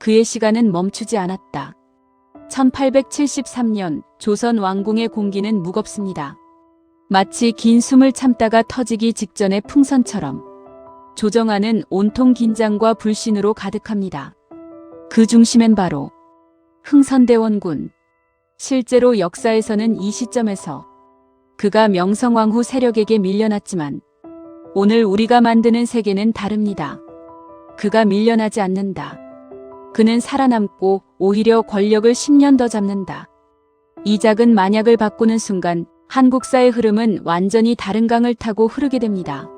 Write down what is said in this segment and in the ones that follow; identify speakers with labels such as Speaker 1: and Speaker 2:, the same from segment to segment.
Speaker 1: 그의 시간은 멈추지 않았다. 1873년 조선 왕궁의 공기는 무겁습니다. 마치 긴 숨을 참다가 터지기 직전의 풍선처럼 조정안은 온통 긴장과 불신으로 가득합니다. 그 중심엔 바로 흥선대원군. 실제로 역사에서는 이 시점에서 그가 명성황후 세력에게 밀려났지만 오늘 우리가 만드는 세계는 다릅니다. 그가 밀려나지 않는다. 그는 살아남고 오히려 권력을 10년 더 잡는다. 이 작은 만약을 바꾸는 순간 한국사의 흐름은 완전히 다른 강을 타고 흐르게 됩니다.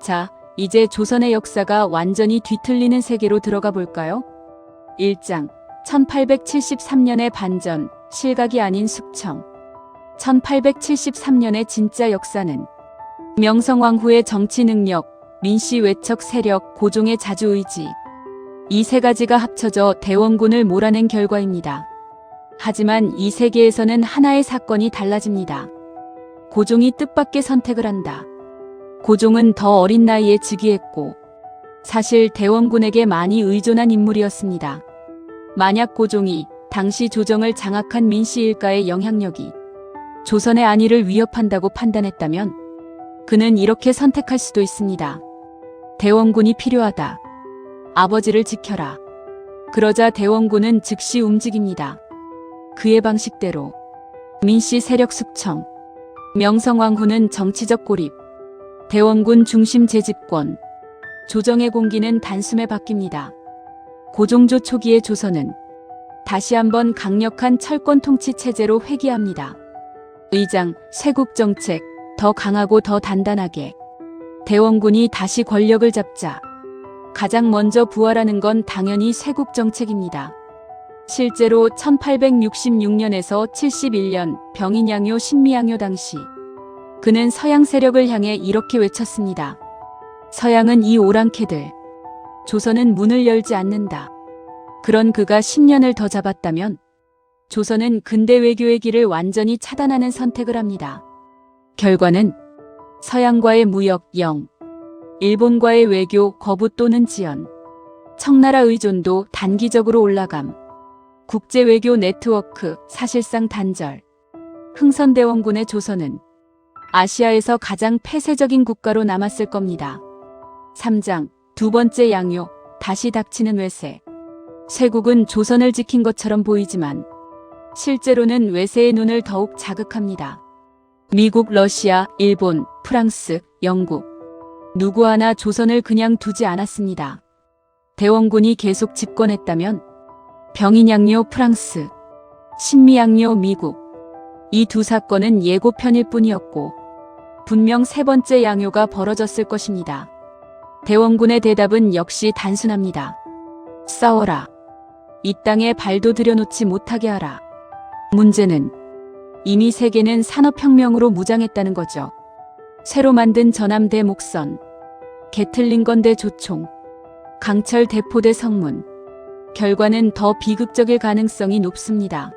Speaker 1: 자, 이제 조선의 역사가 완전히 뒤틀리는 세계로 들어가 볼까요? 1장 1873년의 반전, 실각이 아닌 숙청. 1873년의 진짜 역사는 명성왕후의 정치 능력, 민씨 외척 세력, 고종의 자주 의지. 이 세 가지가 합쳐져 대원군을 몰아낸 결과입니다. 하지만 이 세계에서는 하나의 사건이 달라집니다. 고종이 뜻밖의 선택을 한다. 고종은 더 어린 나이에 즉위했고, 사실 대원군에게 많이 의존한 인물이었습니다. 만약 고종이 당시 조정을 장악한 민씨 일가의 영향력이 조선의 안위를 위협한다고 판단했다면 그는 이렇게 선택할 수도 있습니다. 대원군이 필요하다. 아버지를 지켜라. 그러자 대원군은 즉시 움직입니다. 그의 방식대로 민씨 세력 숙청, 명성왕후는 정치적 고립, 대원군 중심 재집권, 조정의 공기는 단숨에 바뀝니다. 고종조 초기의 조선은 다시 한번 강력한 철권 통치 체제로 회귀합니다. 의장, 세국 정책, 더 강하고 더 단단하게. 대원군이 다시 권력을 잡자. 가장 먼저 부활하는 건 당연히 세국 정책입니다. 실제로 1866년에서 71년 병인양요 신미양요 당시 그는 서양 세력을 향해 이렇게 외쳤습니다. 서양은 이 오랑캐들. 조선은 문을 열지 않는다. 그런 그가 10년을 더 잡았다면 조선은 근대 외교의 길을 완전히 차단하는 선택을 합니다. 결과는 서양과의 무역 0, 일본과의 외교 거부 또는 지연, 청나라 의존도 단기적으로 올라감, 국제 외교 네트워크 사실상 단절, 흥선대원군의 조선은 아시아에서 가장 폐쇄적인 국가로 남았을 겁니다. 3장 두 번째 양요 다시 닥치는 외세. 쇄국은 조선을 지킨 것처럼 보이지만 실제로는 외세의 눈을 더욱 자극합니다. 미국, 러시아, 일본, 프랑스, 영국. 누구 하나 조선을 그냥 두지 않았습니다. 대원군이 계속 집권했다면 병인양요 프랑스, 신미양요 미국. 이 두 사건은 예고편일 뿐이었고 분명 세 번째 양요가 벌어졌을 것입니다. 대원군의 대답은 역시 단순합니다. 싸워라. 이 땅에 발도 들여놓지 못하게 하라. 문제는 이미 세계는 산업혁명으로 무장했다는 거죠. 새로 만든 전함대 목선, 게틀링건대 조총, 강철 대포대 성문. 결과는 더 비극적일 가능성이 높습니다.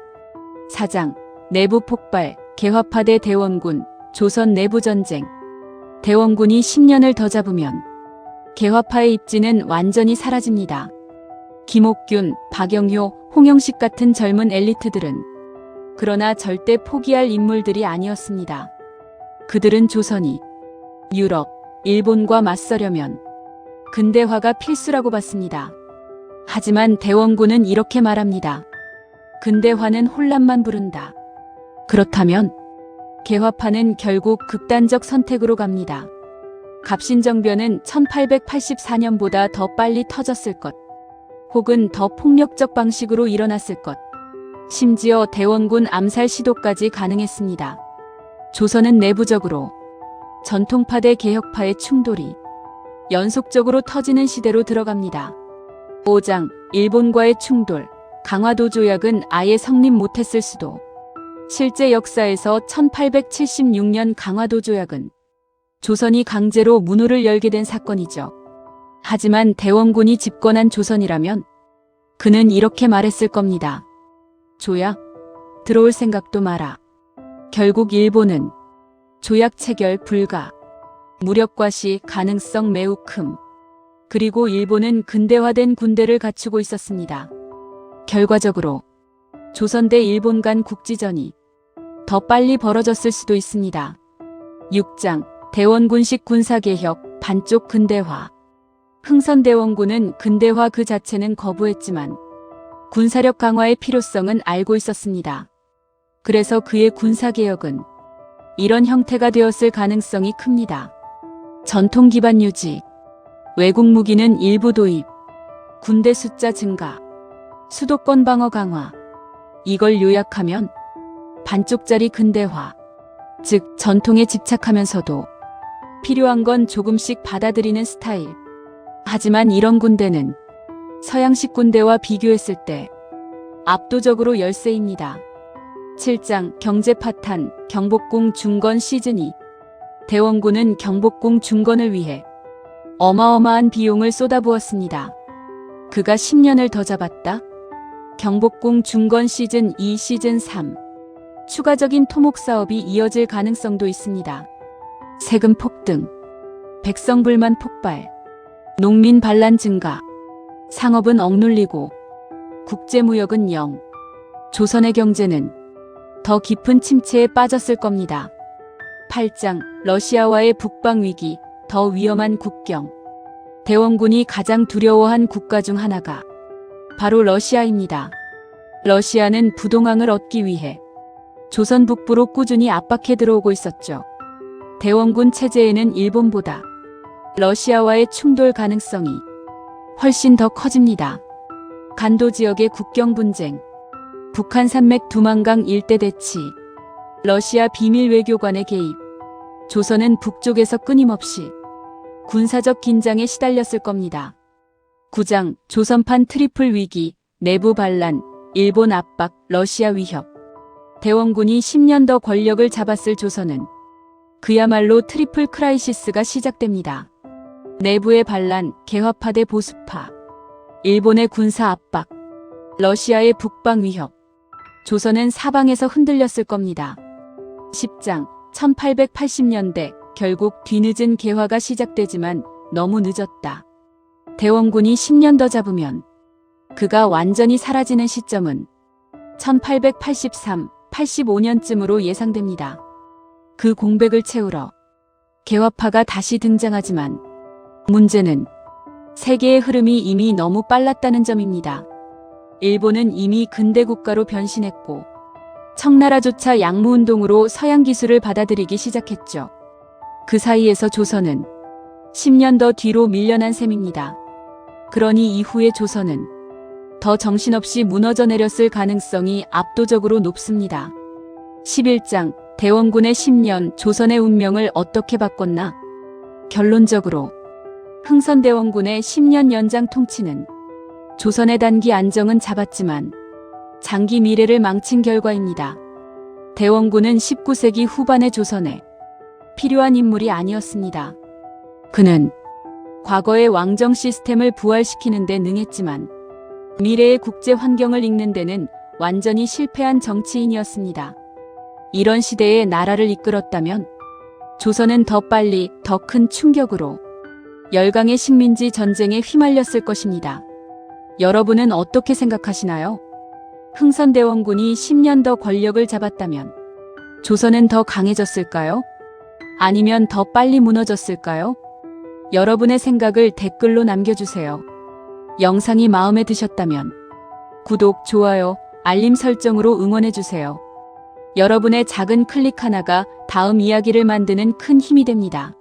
Speaker 1: 사장, 내부 폭발, 개화파대 대원군, 조선 내부 전쟁. 대원군이 10년을 더 잡으면 개화파의 입지는 완전히 사라집니다. 김옥균, 박영효, 홍영식 같은 젊은 엘리트들은 그러나 절대 포기할 인물들이 아니었습니다. 그들은 조선이 유럽, 일본과 맞서려면 근대화가 필수라고 봤습니다. 하지만 대원군은 이렇게 말합니다. 근대화는 혼란만 부른다. 그렇다면 개화파는 결국 극단적 선택으로 갑니다. 갑신정변은 1884년보다 더 빨리 터졌을 것, 혹은 더 폭력적 방식으로 일어났을 것, 심지어 대원군 암살 시도까지 가능했습니다. 조선은 내부적으로 전통파 대 개혁파의 충돌이 연속적으로 터지는 시대로 들어갑니다. 5장 일본과의 충돌 강화도 조약은 아예 성립 못했을 수도 실제 역사에서 1876년 강화도 조약은 조선이 강제로 문호를 열게 된 사건이죠. 하지만 대원군이 집권한 조선이라면 그는 이렇게 말했을 겁니다. 조약, 들어올 생각도 마라. 결국 일본은 조약 체결 불가, 무력 과시 가능성 매우 큼. 그리고 일본은 근대화된 군대를 갖추고 있었습니다. 결과적으로 조선 대 일본 간 국지전이 더 빨리 벌어졌을 수도 있습니다. 6장 대원군식 군사개혁 반쪽 근대화 흥선대원군은 근대화 그 자체는 거부했지만 군사력 강화의 필요성은 알고 있었습니다. 그래서 그의 군사개혁은 이런 형태가 되었을 가능성이 큽니다. 전통 기반 유지, 외국 무기는 일부 도입, 군대 숫자 증가, 수도권 방어 강화. 이걸 요약하면 반쪽짜리 근대화, 즉 전통에 집착하면서도 필요한 건 조금씩 받아들이는 스타일. 하지만 이런 군대는 서양식 군대와 비교했을 때 압도적으로 열세입니다. 7장 경제 파탄 경복궁 중건 시즌 2 대원군은 경복궁 중건을 위해 어마어마한 비용을 쏟아부었습니다. 그가 10년을 더 잡았다. 경복궁 중건 시즌 2 시즌 3 추가적인 토목 사업이 이어질 가능성도 있습니다. 세금 폭등, 백성 불만 폭발, 농민 반란 증가, 상업은 억눌리고 국제무역은 영. 조선의 경제는 더 깊은 침체에 빠졌을 겁니다. 8장 러시아와의 북방 위기, 더 위험한 국경. 대원군이 가장 두려워한 국가 중 하나가 바로 러시아입니다. 러시아는 부동항을 얻기 위해 조선 북부로 꾸준히 압박해 들어오고 있었죠. 대원군 체제에는 일본보다 러시아와의 충돌 가능성이 훨씬 더 커집니다. 간도 지역의 국경 분쟁, 북한 산맥 두만강 일대 대치, 러시아 비밀 외교관의 개입, 조선은 북쪽에서 끊임없이 군사적 긴장에 시달렸을 겁니다. 9장 조선판 트리플 위기, 내부 반란, 일본 압박, 러시아 위협. 대원군이 10년 더 권력을 잡았을 조선은 그야말로 트리플 크라이시스가 시작됩니다. 내부의 반란, 개화파 대 보수파, 일본의 군사 압박, 러시아의 북방 위협, 조선은 사방에서 흔들렸을 겁니다. 10장 1880년대 결국 뒤늦은 개화가 시작되지만 너무 늦었다. 대원군이 10년 더 잡으면 그가 완전히 사라지는 시점은 1883, 85년쯤으로 예상됩니다. 그 공백을 채우러 개화파가 다시 등장하지만 문제는 세계의 흐름이 이미 너무 빨랐다는 점입니다. 일본은 이미 근대 국가로 변신했고 청나라조차 양무운동으로 서양 기술을 받아들이기 시작했죠. 그 사이에서 조선은 10년 더 뒤로 밀려난 셈입니다. 그러니 이후의 조선은 더 정신없이 무너져 내렸을 가능성이 압도적으로 높습니다. 11장 대원군의 10년 조선의 운명을 어떻게 바꿨나? 결론적으로 흥선대원군의 10년 연장 통치는 조선의 단기 안정은 잡았지만 장기 미래를 망친 결과입니다. 대원군은 19세기 후반의 조선에 필요한 인물이 아니었습니다. 그는 과거의 왕정 시스템을 부활시키는 데 능했지만 미래의 국제 환경을 읽는 데는 완전히 실패한 정치인이었습니다. 이런 시대에 나라를 이끌었다면 조선은 더 빨리 더 큰 충격으로 열강의 식민지 전쟁에 휘말렸을 것입니다. 여러분은 어떻게 생각하시나요? 흥선대원군이 10년 더 권력을 잡았다면 조선은 더 강해졌을까요? 아니면 더 빨리 무너졌을까요? 여러분의 생각을 댓글로 남겨주세요. 영상이 마음에 드셨다면 구독, 좋아요, 알림 설정으로 응원해주세요. 여러분의 작은 클릭 하나가 다음 이야기를 만드는 큰 힘이 됩니다.